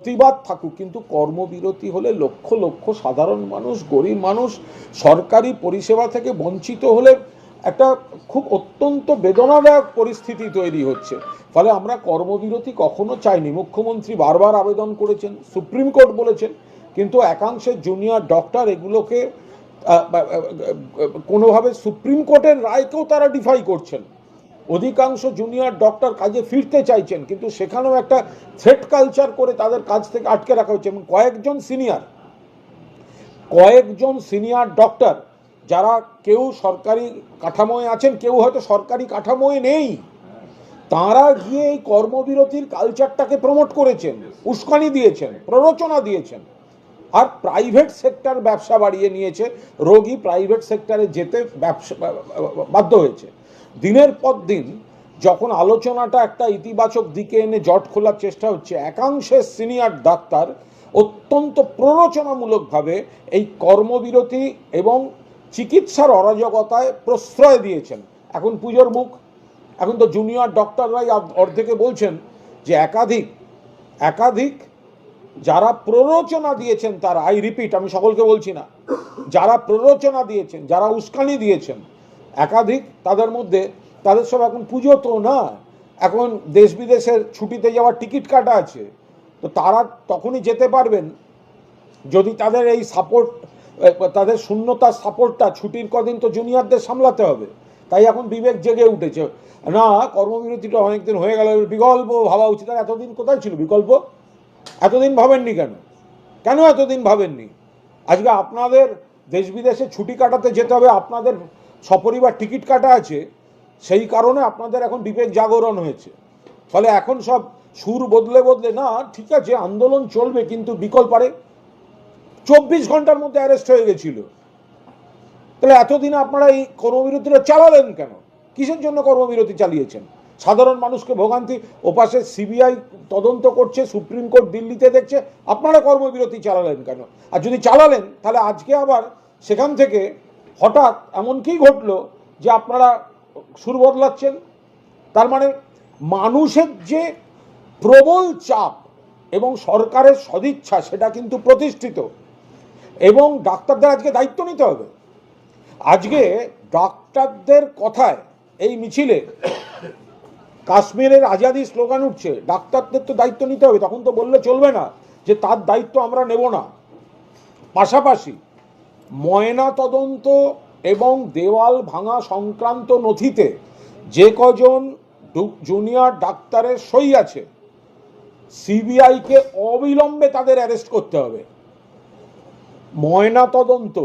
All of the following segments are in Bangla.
প্রতিবাদ থাকুক, কিন্তু কর্মবিরতি হলে লক্ষ লক্ষ সাধারণ মানুষ, গরিব মানুষ সরকারি পরিষেবা থেকে বঞ্চিত হলে একটা খুব অত্যন্ত বেদনাদায়ক পরিস্থিতি তৈরি হচ্ছে। ফলে আমরা কর্মবিরতি কখনো চাইনি। মুখ্যমন্ত্রী বারবার আবেদন করেছেন, সুপ্রিম কোর্ট বলেছেন, কিন্তু একাংশের জুনিয়র ডক্টর এগুলোকে কোনোভাবে সুপ্রিম কোর্টের রায়কেও তারা ডিফাই করছেন। অধিকাংশ জুনিয়র ডক্টর কাজে ফিরতে চাইছেন, কিন্তু সেখানেও একটা থ্রেট কালচার করে তাদের কাজ থেকে আটকে রাখা হচ্ছে। এবং কয়েকজন সিনিয়র কয়েকজন সিনিয়র ডক্টর যারা কেউ সরকারি কাঠামোয় আছেন, কেউ হয়তো সরকারি কাঠামোয় নেই, তারা গিয়ে এই কর্মবিরতির কালচারটাকে প্রমোট করেছেন, উস্কানি দিয়েছেন, প্ররোচনা দিয়েছেন। আর প্রাইভেট সেক্টর ব্যবসা বাড়িয়ে নিয়েছে, রোগী প্রাইভেট সেক্টরে যেতে ব্যবসা, বাধ্য হয়েছে। দিনের পর দিন যখন আলোচনাটা একটা ইতিবাচক দিকে এনে জট খোলার চেষ্টা হচ্ছে, একাংশের সিনিয়র ডাক্তার অত্যন্ত প্ররোচনামূলকভাবে এই কর্মবিরতি এবং চিকিৎসার অরাজকতায় প্রশ্রয় দিয়েছেন। এখন পুজোর মুখ, এখন তো জুনিয়র ডক্টররাই অর্ধেকে বলছেন যে একাধিক একাধিক যারা প্ররোচনা দিয়েছেন তারা আই রিপিট আমি সকলকে বলছি না, যারা প্ররোচনা দিয়েছেন, যারা উস্কানি দিয়েছেন একাধিক তাদের মধ্যে, তাদের সব এখন পুজো তো না, এখন দেশ বিদেশের ছুটিতে যাওয়ার টিকিট কাটা আছে। তো তারা তখনই যেতে পারবেন, যদি তাদের এই সাপোর্ট তাদের শূন্যতার সাপোর্টটা ছুটির কদিন তো জুনিয়রদের সামলাতে হবে। তাই এখন বিবেক জেগে উঠেছে। না, কর্মবিরতিটা অনেকদিন হয়ে গেল, বিকল্প ভাবা উচিত। আর এতদিন কোথায় ছিল বিকল্প? এতদিন ভাবেননি কেন? কেন এতদিন ভাবেননি? আজকে আপনাদের দেশ বিদেশে ছুটি কাটাতে যেতে হবে, আপনাদের সপরিবার টিকিট কাটা আছে, সেই কারণে আপনাদের এখন বিবেক জাগরণ হয়েছে। ফলে এখন সব সুর বদলে বদলে, না, ঠিক আছে, আন্দোলন চলবে, কিন্তু বিকল্প পারে চব্বিশ ঘণ্টার মধ্যে অ্যারেস্ট হয়ে গেছিল। তাহলে এতদিন আপনারা এই কর্মবিরতিটা চালালেন কেন? কিসের জন্য কর্মবিরতি চালিয়েছেন? সাধারণ মানুষকে ভোগান্তি, ওপাশে সিবিআই তদন্ত করছে, সুপ্রিম কোর্ট দিল্লিতে দেখছে, আপনারা কর্মবিরতি চালালেন কেন? আর যদি চালালেন, তাহলে আজকে আবার সেখান থেকে হঠাৎ এমন কি ঘটলো যে আপনারা সুর বদলাচ্ছেন। তার মানে মানুষের যে প্রবল চাপ এবং সরকারের সদিচ্ছা, সেটা কিন্তু প্রতিষ্ঠিত। এবং ডাক্তারদের আজকে দায়িত্ব নিতে হবে। আজকে ডাক্তারদের কথায় এই মিছিলে কাশ্মীরের আজাদি স্লোগান উঠছে, ডাক্তারদের তো দায়িত্ব নিতে হবে, তখন তো বললে চলবে না যে তার দায়িত্ব আমরা নেব না। পাশাপাশি ময়না তদন্ত এবং দেওয়াল ভাঙা সংক্রান্ত নথিতে যে কজন জুনিয়র ডাক্তারের সই আছে, সিবিআইকে অবিলম্বে তাদের অ্যারেস্ট করতে হবে। ময়না তদন্ত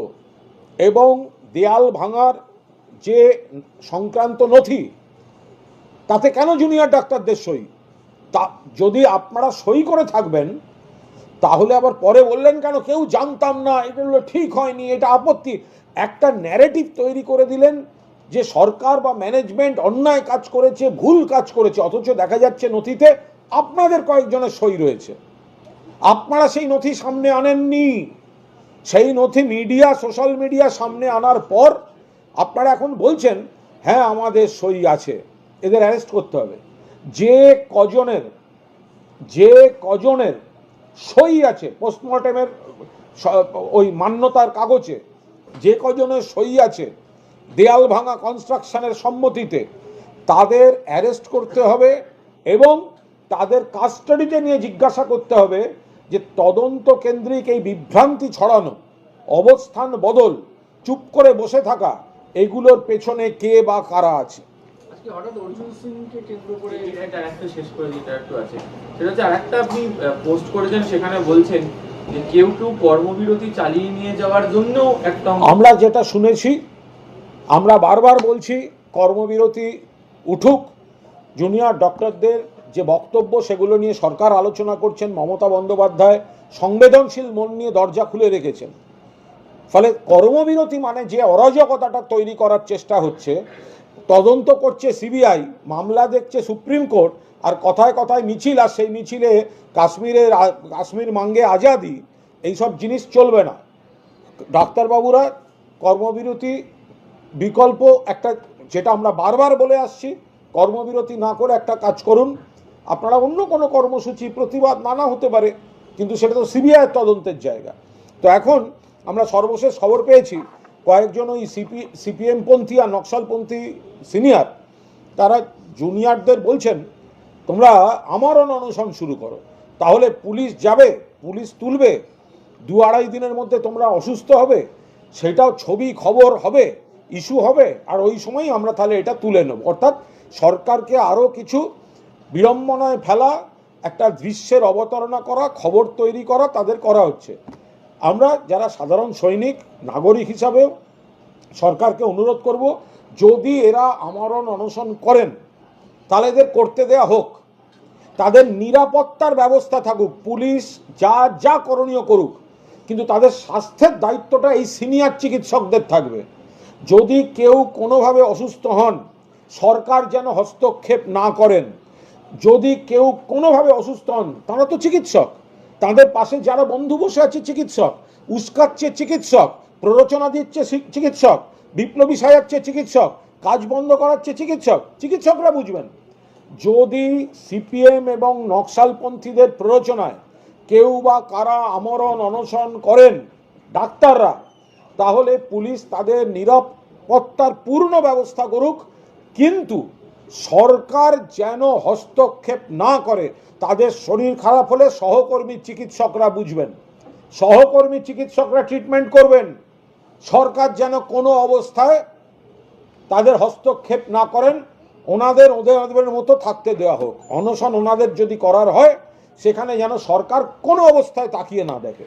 এবং দেয়াল ভাঙার যে সংক্রান্ত নথি, তাতে কেন জুনিয়র ডাক্তারদের সই? তা যদি আপনারা সই করে থাকবেন তাহলে আবার পরে বললেন কেন? কেউ জানতাম না। এগুলো ঠিক হয়নি, এটা আপত্তি। একটা ন্যারেটিভ তৈরি করে দিলেন যে সরকার বা ম্যানেজমেন্ট অন্যায় কাজ করেছে, ভুল কাজ করেছে, অথচ দেখা যাচ্ছে নথিতে আপনাদের কয়েকজনের সই রয়েছে। আপনারা সেই নথি সামনে আনেননি। সেই নথি মিডিয়া সোশ্যাল মিডিয়া সামনে আনার পর আপনারা এখন বলছেন হ্যাঁ আমাদের সই আছে। এদের অ্যারেস্ট করতে হবে। যে কজনের যে কজনের সই আছে পোস্টমর্টেমের ওই মান্যতার কাগজে। যে কজনের সই আছে, দেয়াল ভাঙা কনস্ট্রাকশনের সম্মতিতে, তাদের অ্যারেস্ট করতে হবে এবং তাদের কাস্টাডিতে নিয়ে জিজ্ঞাসা করতে হবে যে তদন্ত কেন্দ্রিক এই বিভ্রান্তি ছড়ানো, অবস্থান বদল, চুপ করে বসে থাকা, এগুলোর পেছনে কে বা কারা আছে? আজকে হঠাৎ অর্জুন সিংকে কেন্দ্র করে এটা আরেকটা শেষ করে যেটা একটু আছে। সেটা হচ্ছে আরেকটা আপনি পোস্ট করেছেন সেখানে বলছেন যে কেউ কেউ কর্মবিরতি চালিয়ে নিয়ে যাওয়ার জন্য একটা আমরা যেটা শুনেছি আমরা বারবার বলছি কর্মবিরতি উঠুক। জুনিয়র ডক্টরদের যে বক্তব্য সেগুলো নিয়ে সরকার আলোচনা করছেন মমতা বন্দ্যোপাধ্যায় সংবেদনশীল মন নিয়ে দরজা খুলে রেখেছেন। ফলে কর্মবিরতি মানে যে অরাজকতাটা তৈরি করার চেষ্টা হচ্ছে তদন্ত করছে সিবিআই, মামলা দেখছে সুপ্রিম কোর্ট, আর কথায় কথায় মিছিল, আর সেই মিছিলে কাশ্মীরের আ- কাশ্মীর মাঙ্গে আজাদি, এইসব জিনিস চলবে না। ডাক্তারবাবুরা কর্মবিরতি বিকল্প একটা, যেটা আমরা বারবার বলে আসছি, কর্মবিরতি না করে একটা কাজ করুন। আপনারা অন্য কোনো কর্মসূচি, প্রতিবাদ নানা হতে পারে, কিন্তু সেটা তো সিবিআইয়ের তদন্তের জায়গা। তো এখন আমরা সর্বশেষ খবর পেয়েছি কয়েকজন ওই সিপি সিপিএম পন্থী আর নকশালপন্থী সিনিয়র, তারা জুনিয়রদের বলছেন, তোমরা আমারও অনশন শুরু করো। তাহলে পুলিশ যাবে, পুলিশ তুলবে, দু আড়াই দিনের মধ্যে তোমরা অসুস্থ হবে, সেটাও ছবি খবর হবে, ইস্যু হবে, আর ওই সময় আমরা তাহলে এটা তুলে নেব। অর্থাৎ সরকারকে আরও কিছু বিড়ম্বনায় ফেলা, একটা দৃশ্যের অবতারণা করা, খবর তৈরি করা তাদের করা হচ্ছে। আমরা যারা সাধারণ সৈনিক, নাগরিক হিসাবেও সরকারকে অনুরোধ করব, যদি এরা আমরণ অনশন করেন, তাহলে এদের করতে দেয়া হোক। তাদের নিরাপত্তার ব্যবস্থা থাকুক, পুলিশ যা যা করণীয় করুক, কিন্তু তাদের স্বাস্থ্যের দায়িত্বটা এই সিনিয়র চিকিৎসকদের থাকবে। যদি কেউ কোনোভাবে অসুস্থ হন, সরকার যেন হস্তক্ষেপ না করেন, যদি কেউ কোনোভাবে অসুস্থ হন, তারা তো চিকিৎসক। তাদের পাশে যারা বন্ধু বসে আছে চিকিৎসক উস্কাচ্ছে চিকিৎসক, প্ররোচনা দিচ্ছে চিকিৎসক, বিপ্লবী সাজাচ্ছে চিকিৎসক, কাজ বন্ধ করাচ্ছে চিকিৎসক, চিকিৎসকরা বুঝবেন। যদি সিপিএম এবং নকশালপন্থীদের প্ররোচনায় কেউ বা কারা আমরণ, অনশন করেন ডাক্তাররা, তাহলে পুলিশ তাদের নিরাপত্তার পূর্ণ ব্যবস্থা করুক, কিন্তু সরকার যেন হস্তক্ষেপ না করে, তাদের শরীর খারাপ হলে সহকর্মী চিকিৎসকরা বুঝবেন। সহকর্মী চিকিৎসকরা ট্রিটমেন্ট করবেন। সরকার যেন কোনো অবস্থায় তাদের হস্তক্ষেপ না করেন, ওনাদের, ওদের মতো থাকতে দেওয়া হোক। অনশন ওনাদের যদি করার হয়, সেখানে যেন সরকার কোনো অবস্থায় তাকিয়ে না দেখে।